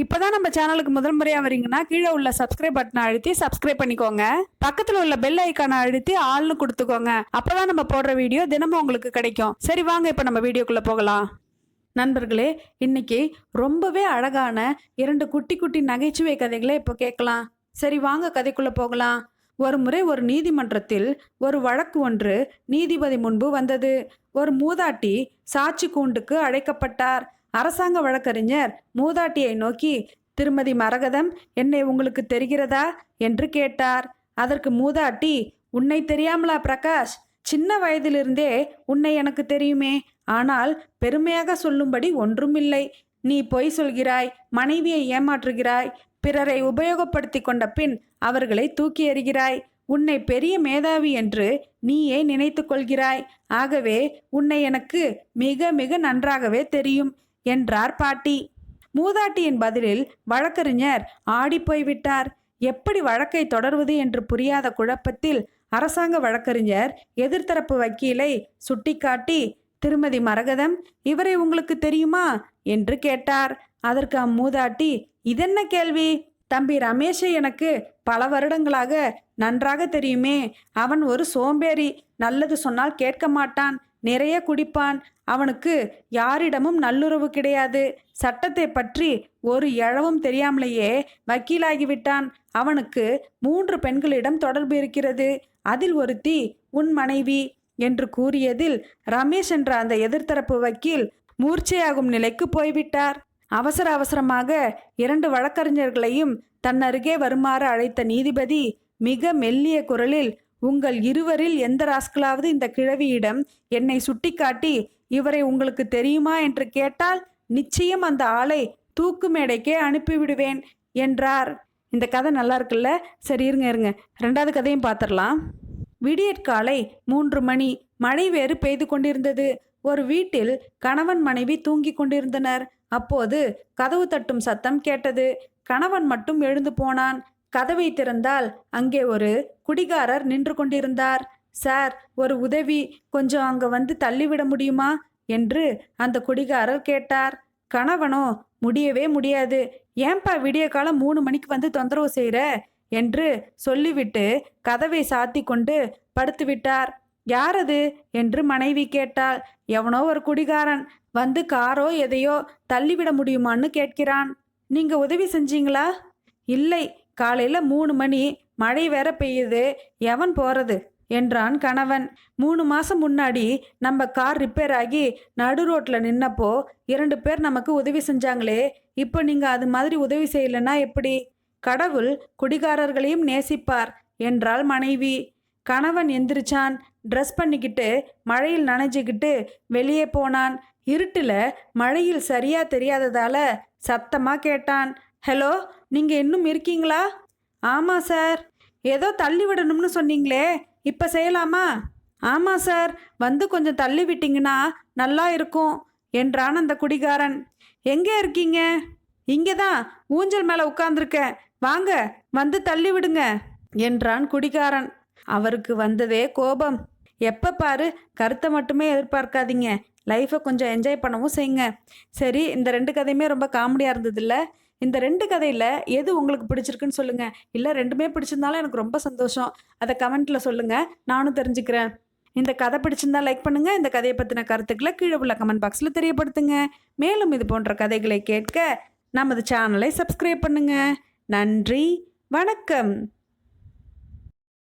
இப்போதான் நம்ம சேனலுக்கு முதல் முறையாக வரீங்கன்னா கீழே உள்ள சப்ஸ்கிரைப் பட்டனை அழுத்தி சப்ஸ்கிரைப் பண்ணிக்கோங்க. பக்கத்தில் உள்ள பெல் ஐக்கானை அழுத்தி ஆள்னு கொடுத்துக்கோங்க. அப்போதான் நம்ம போடுற வீடியோ தினமும் உங்களுக்கு கிடைக்கும். சரி வாங்க இப்போ நம்ம வீடியோக்குள்ளே போகலாம். நண்பர்களே இன்னைக்கு ரொம்பவே அழகான இரண்டு குட்டி குட்டி நகைச்சுவை கதைகளை இப்போ கேட்கலாம். சரி வாங்க கதைக்குள்ளே போகலாம். ஒரு முறை ஒரு நீதிமன்றத்தில் ஒரு வழக்கு ஒன்று நீதிபதி முன்பு வந்தது. ஒரு மூதாட்டி சாட்சி கூண்டுக்கு அழைக்கப்பட்டார். அரசாங்க வழக்கறிஞர் மூதாட்டியை நோக்கி திருமதி மரகதம் என்னை உங்களுக்கு தெரிகிறதா? என்று கேட்டார். அதற்கு மூதாட்டி உன்னை தெரியாமலா பிரகாஷ்? சின்ன வயதிலிருந்தே உன்னை எனக்கு தெரியுமே. ஆனால் பெருமையாக சொல்லும்படி ஒன்றுமில்லை. நீ பொய் சொல்கிறாய் மனைவியை ஏமாற்றுகிறாய் பிறரை உபயோகப்படுத்தி கொண்ட பின் அவர்களை தூக்கி எறிகிறாய். உன்னை பெரிய மேதாவி என்று நீயே நினைத்து கொள்கிறாய். ஆகவே உன்னை எனக்கு மிக மிக நன்றாகவே தெரியும். என்றார் பாட்டி. மூதாட்டியின் பதிலில் வழக்கறிஞர் ஆடிப்போய்விட்டார் எப்படி வழக்கை தொடர்வது என்று புரியாத குழப்பத்தில் அரசாங்க வழக்கறிஞர் எதிர்த்தரப்பு வக்கீலை சுட்டிக்காட்டி திருமதி மரகதம் இவரை உங்களுக்கு தெரியுமா? என்று கேட்டார். அதற்கு அம்மூதாட்டி இதென்ன கேள்வி? தம்பி ரமேஷை எனக்கு பல வருடங்களாக நன்றாக தெரியுமே. அவன் ஒரு சோம்பேறி. நல்லது சொன்னால் கேட்க மாட்டான். நிறைய குடிப்பான். அவனுக்கு யாரிடமும் நல்லுறவு கிடையாது. சட்டத்தை பற்றி ஒரு எழவும் தெரியாமலேயே வக்கீலாகிவிட்டான். அவனுக்கு மூன்று பெண்களிடம் தொடர்பு இருக்கிறது. அதில் ஒருத்தி உன் மனைவி என்று கூறியதில் ரமேஷ் என்ற அந்த எதிர்த்தரப்பு வக்கீல் மூர்ச்சையாகும் நிலைக்கு போய்விட்டார். அவசர அவசரமாக இரண்டு வழக்கறிஞர்களையும் தன்னருகே வருமாறு அழைத்த நீதிபதி மிக மெல்லிய குரலில் உங்கள் இருவரில் எந்த ராஸ்கலாவது இந்த கிழவியிடம் என்னை சுட்டிக்காட்டி இவரை உங்களுக்கு தெரியுமா என்று கேட்டால் நிச்சயம் அந்த ஆளை தூக்கு மேடைக்கே அனுப்பிவிடுவேன் என்றார். இந்த கதை நல்லா இருக்குல்ல? சரி இருங்க இருங்க. ரெண்டாவது கதையும் பார்த்துடலாம் விடியற்காலை மூன்று மணி. மழை வேறு பெய்து கொண்டிருந்தது. ஒரு வீட்டில் கணவன் மனைவி தூங்கிக் கொண்டிருந்தனர். அப்போது கதவு தட்டும் சத்தம் கேட்டது. கணவன் மட்டும் எழுந்து போனான். கதவை திறந்தால் அங்கே ஒரு குடிகாரர் நின்று கொண்டிருந்தார். சார் ஒரு உதவி. கொஞ்சம் அங்க வந்து தள்ளிவிட முடியுமா? என்று அந்த குடிகாரர் கேட்டார். கணவனோ முடியவே முடியாது. ஏன்பா விடிய காலம் மூணு மணிக்கு வந்து தொந்தரவு செய்கிற என்று சொல்லிவிட்டு கதவை சாத்தி கொண்டு படுத்து விட்டார் யார் அது? என்று மனைவி கேட்டாள். எவனோ ஒரு குடிகாரன். வந்து காரோ எதையோ தள்ளிவிட முடியுமான்னு கேட்கிறான். நீங்க உதவி செஞ்சீங்களா? இல்லை. காலையில் மூணு மணி மழை வேற பெய்யுது எவன் போறது? என்றான் கணவன். மூணு மாசம் முன்னாடி நம்ம கார் ரிப்பேர் ஆகி நடு ரோட்டில் நின்னப்போ இரண்டு பேர் நமக்கு உதவி செஞ்சாங்களே இப்போ நீங்கள் அது மாதிரி உதவி செய்யலைன்னா எப்படி? கடவுள் குடிகாரர்களையும் நேசிப்பார் என்றாள் மனைவி. கணவன் எந்திரிச்சான் ட்ரெஸ் பண்ணிக்கிட்டு மழையில் நனைஞ்சுக்கிட்டு வெளியே போனான். இருட்டில் மழையில் சரியா தெரியாததால சத்தமாக கேட்டான். ஹலோ நீங்கள் இன்னும் இருக்கீங்களா? ஆமாம் சார். ஏதோ தள்ளி விடணும்னு சொன்னீங்களே. இப்போ செய்யலாமா? ஆமாம் சார். வந்து கொஞ்சம் தள்ளி விட்டீங்கன்னா நல்லா இருக்கும் என்றான் அந்த குடிகாரன். எங்கே இருக்கீங்க? இங்கே தான் ஊஞ்சல் மேலே உட்காந்துருக்கேன் வாங்க வந்து தள்ளி விடுங்க என்றான் குடிகாரன். அவருக்கு வந்ததே கோபம். எப்போ பாரு கருத்தை மட்டுமே எதிர்பார்க்காதீங்க. லைஃப்பை கொஞ்சம் என்ஜாய் பண்ணவும் செய்யுங்க. சரி இந்த ரெண்டு கதையுமே ரொம்ப காமெடியாக இருந்ததில்ல. இந்த ரெண்டு கதையில் எது உங்களுக்கு பிடிச்சிருக்குன்னு சொல்லுங்கள் இல்லை ரெண்டுமே பிடிச்சிருந்தாலும் எனக்கு ரொம்ப சந்தோஷம். அதை கமெண்ட்டில் சொல்லுங்கள் நானும் தெரிஞ்சுக்கிறேன். இந்த கதை பிடிச்சிருந்தா லைக் பண்ணுங்கள் இந்த கதையை பற்றின கருத்துக்களை கீழே உள்ள கமெண்ட் பாக்ஸில் தெரியப்படுத்துங்க. மேலும் இது போன்ற கதைகளை கேட்க நமது சேனலை சப்ஸ்கிரைப் பண்ணுங்கள் நன்றி. வணக்கம்.